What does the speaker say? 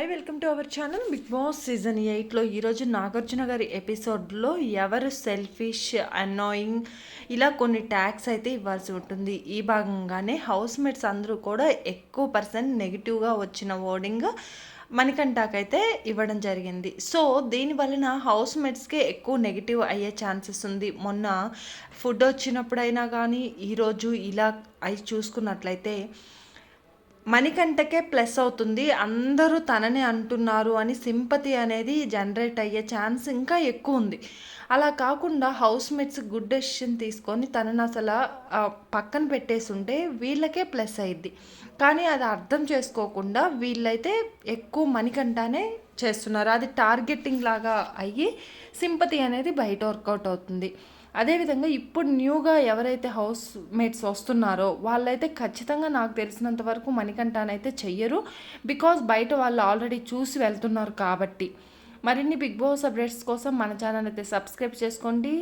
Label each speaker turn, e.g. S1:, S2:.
S1: Hi welcome to our channel big boss season ఎయిట్లో ఈరోజు నాగార్జున గారి ఎపిసోడ్లో ఎవరు సెల్ఫిష్ అన్నాయింగ్ ఇలా కొన్ని ట్యాగ్స్ అయితే ఇవ్వాల్సి ఉంటుంది. ఈ భాగంగానే హౌస్ మేట్స్ అందరూ కూడా ఎక్కువ పర్సెంట్ నెగిటివ్గా వచ్చిన ఓడింగ్ మణికంఠాకైతే ఇవ్వడం జరిగింది. సో దీని వలన హౌస్ మేట్స్కే ఎక్కువ నెగిటివ్ అయ్యే ఛాన్సెస్ ఉంది. మొన్న ఫుడ్ వచ్చినప్పుడైనా కానీ ఈరోజు ఇలా అవి చూసుకున్నట్లయితే మణికంటకే ప్లస్ అవుతుంది. అందరూ తననే అంటున్నారు అని సింపతి అనేది జనరేట్ అయ్యే ఛాన్స్ ఇంకా ఎక్కువ ఉంది. అలా కాకుండా హౌస్ మేట్స్ గుడ్ డెసిషన్ తీసుకొని తనని అసలు పక్కన పెట్టేసి ఉంటే వీళ్ళకే ప్లస్ అయ్యిద్ది కానీ అది అర్థం చేసుకోకుండా వీళ్ళైతే ఎక్కువ మణికంటనే చేస్తున్నారు. అది టార్గెటింగ్ లాగా అయ్యి సింపతి అనేది బయట వర్కౌట్ అవుతుంది. అదేవిధంగా ఇప్పుడు న్యూగా ఎవరైతే హౌస్ మేట్స్ వస్తున్నారో వాళ్ళైతే ఖచ్చితంగా నాకు తెలిసినంత వరకు మణికంఠానైతే చెయ్యరు బికాజ్ బయట వాళ్ళు ఆల్రెడీ చూసి వెళ్తున్నారు కాబట్టి. మరిన్ని బిగ్ బాస్ అప్డేట్స్ కోసం మన ఛానల్ అయితే సబ్స్క్రైబ్ చేసుకోండి.